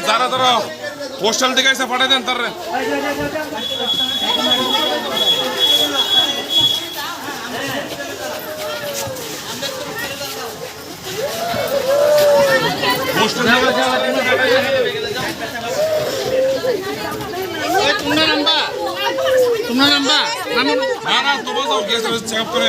যারা যারা পোস্টাল থেকে এসে পাঠিয়ে দেন তার পোস্টাল তোমরা নাম্বা তোমরা নাম্বা নামো না না তোমার তো গেছে চেক আপ করে।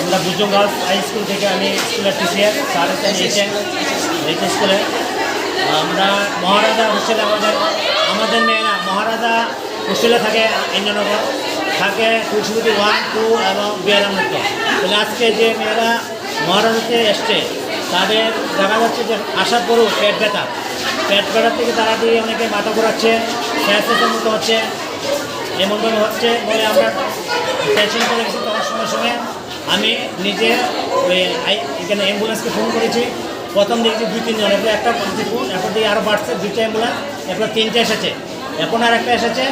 আমরা বুজুং গার্লস হাই স্কুল থেকে আমি স্কুলের টিচার স্যার এইচএন এইচ স্কুলে আমরা মহারাজা হোস্টেলে আমাদের আমাদের মেয়েরা মহারাজা হোস্টেলে থাকে ইন্দ্রনগর। থাকে তুলসীবতী ওয়ান টু এবং বিয়ারাম তাহলে আজকে যে মেয়েরা মহারাজাতে এসছে, তাদের দেখা যাচ্ছে যে আসার পরেও পেট ব্যথা। পেট ব্যথা থেকে তারা দিয়ে অনেকে মাথা ঘোরাচ্ছে স্যাঁচের মতো হচ্ছে এমন কোনো হচ্ছে বলে আমরা টেনশন করে গেছি তখন সঙ্গে সঙ্গে আমি নিজে ওই এখানে অ্যাম্বুলেন্সকে ফোন করেছি। প্রথম দেখছি দুই তিনজন এরপর একটা করেছি ফোন এরপর দিকে আরও বাড়ছে, দুইটা অ্যাম্বুলেন্স এরপর তিনটে এসেছে। এখন আর একটা এসেছে,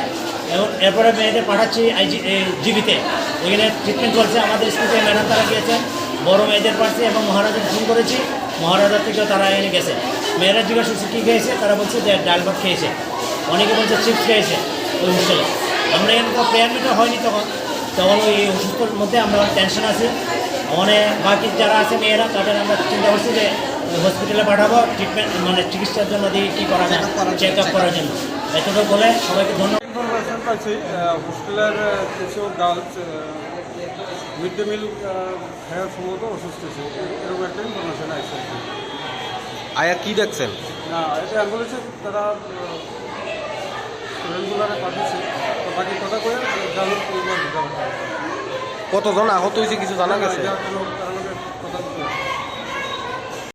এবং এরপরে মেয়েদের পাঠাচ্ছি আইজি জিবিতে। ওইখানে ট্রিটমেন্ট চলছে, আমাদের স্কুলে ম্যাডাম তারা গিয়েছেন। বড় মেয়েদের পাঠাচ্ছি এবং মহারাজাকে ফোন করেছি। মহারাজার থেকেও তারা এনে গেছে। মেয়েরা জিজ্ঞাসা করছে, কী খেয়েছে? তারা বলছে যে, ডাল ভাত খেয়েছে। অনেকে বলছে, চিপস খেয়েছে। ওই হোস্টেলে আমরা এখানে তো প্রেয়ার মিটও হয়নি তখন। তখন ওই অসুস্থর মধ্যে আমরা টেনশন আছি। অনেক বাকি যারা আছে মেয়েরা, তাদের আমরা চিন্তা করছি যে হসপিটালে পাঠাবো ট্রিটমেন্ট মানে চিকিৎসার জন্য দিয়ে কী করা যায় চেক আপ করার জন্য। এতটুকু বলে সবাইকে ধন্যবাদ। ইনফরমেশন পাইছি হোস্টেলের কিছু গার্লস মিড ডে মিল খাওয়ার সম্ভবত অসুস্থ ছিল। এরকম একটা ইনফরমেশন আছে। আয়া কি দেখছেন? না এটা অ্যাম্বুলেন্সে তারা স্টুডেন্টগুলোরে পাঠিয়েছে। তো বাকি কথা করে কতজন আহত হয়েছে কিছু জানা গেছে?